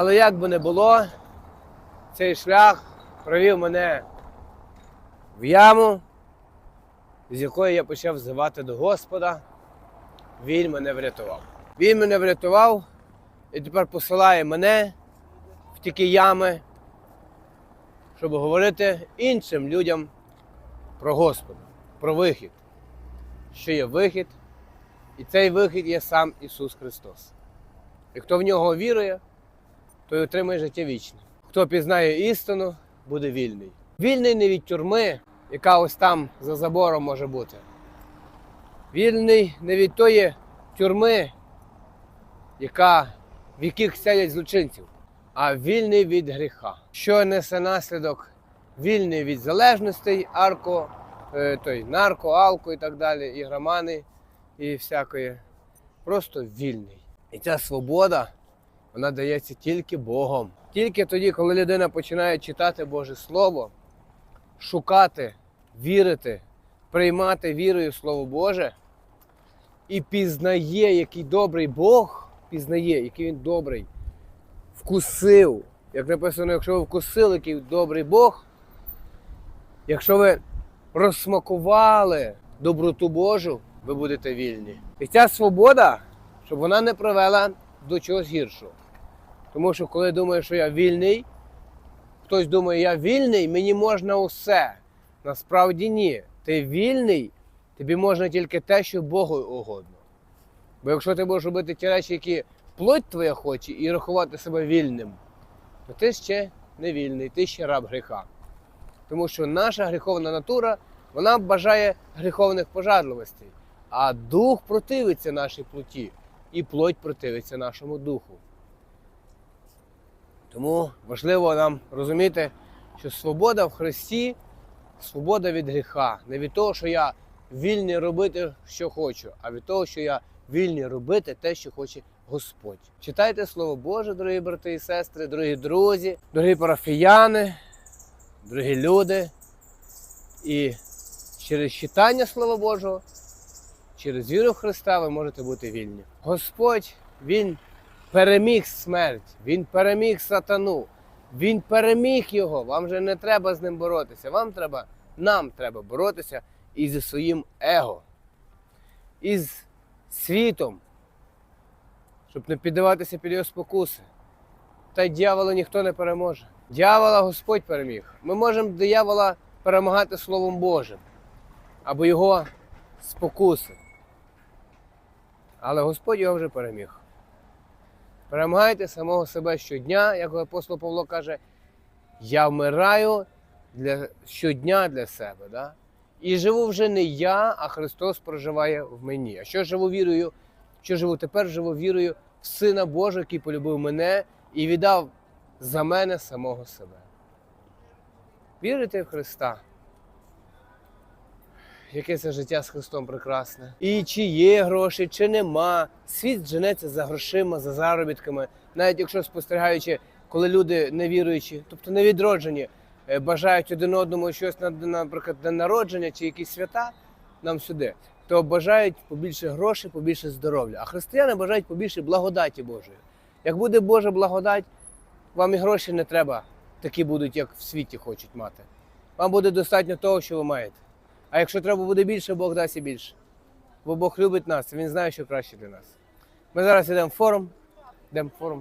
Але як би не було, цей шлях провів мене в яму, з якої я почав взивати до Господа. Він мене врятував. Він мене врятував і тепер посилає мене в такі ями, щоб говорити іншим людям про Господа, про вихід. Що є вихід, і цей вихід є сам Ісус Христос. І хто в нього вірує, той отримає життя вічне. Хто пізнає істину, буде вільний. Вільний не від тюрми, яка ось там за забором може бути. Вільний не від тої тюрми, яка, в яких сядять злочинців, а вільний від гріха. Що несе наслідок? Вільний від залежностей, арко, е, той, нарко, алко і так далі, ігромани і всякої. Просто вільний. І ця свобода, вона дається тільки Богом. Тільки тоді, коли людина починає читати Боже Слово, шукати, вірити, приймати вірою Слово Боже і пізнає, який добрий Бог, пізнає, який він добрий, вкусив. Як написано, якщо ви вкусили, який добрий Бог, якщо ви розсмакували доброту Божу, ви будете вільні. І ця свобода, щоб вона не привела до чогось гіршого. Тому що коли думаєш, що я вільний, хтось думає, я вільний, мені можна усе. Насправді ні. Ти вільний, тобі можна тільки те, що Богу угодно. Бо якщо ти будеш робити ті речі, які плоть твоя хоче, і рахувати себе вільним, то ти ще не вільний, ти ще раб гріха. Тому що наша гріховна натура, вона бажає гріховних пожадливостей, а дух противиться нашій плоті, і плоть противиться нашому духу. Тому важливо нам розуміти, що свобода в Христі свобода від гріха. Не від того, що я вільний робити, що хочу, а від того, що я вільний робити те, що хоче Господь. Читайте Слово Боже, дорогі брати і сестри, дорогі друзі, дорогі парафіяни, дорогі люди. І через читання Слова Божого, через віру Христа ви можете бути вільні. Господь, Він переміг смерть, Він переміг сатану, Він переміг його. Вам вже не треба з ним боротися. Вам треба, нам треба боротися і зі своїм его, із світом, щоб не піддаватися під його спокуси. Та й дьявола ніхто не переможе. Дьявола Господь переміг. Ми можемо диявола перемагати Словом Божим або його спокуси. Але Господь його вже переміг. Перемагайте самого себе щодня, як апостол Павло каже, я вмираю для, щодня для себе. Да? І живу вже не я, а Христос проживає в мені. А що живу вірою? Що живу тепер, живу вірою в Сина Божого, який полюбив мене і віддав за мене самого себе. Вірите в Христа? Яке це життя з Христом прекрасне. І чи є гроші, чи нема. Світ женеться за грошима, за заробітками. Навіть якщо спостерігаючи, коли люди невіруючі, тобто невідроджені, е, бажають один одному щось на, наприклад, день народження чи якісь свята нам сюди, то бажають побільше грошей, побільше здоров'я. А християни бажають побільше благодаті Божої. Як буде Божа благодать, вам і гроші не треба, такі будуть, як в світі хочуть мати. Вам буде достатньо того, що ви маєте. А якщо треба буде більше, Бог дасть і більше. Бо Бог любить нас, Він знає, що краще для нас. Ми зараз йдемо в форум. Йдемо в форум.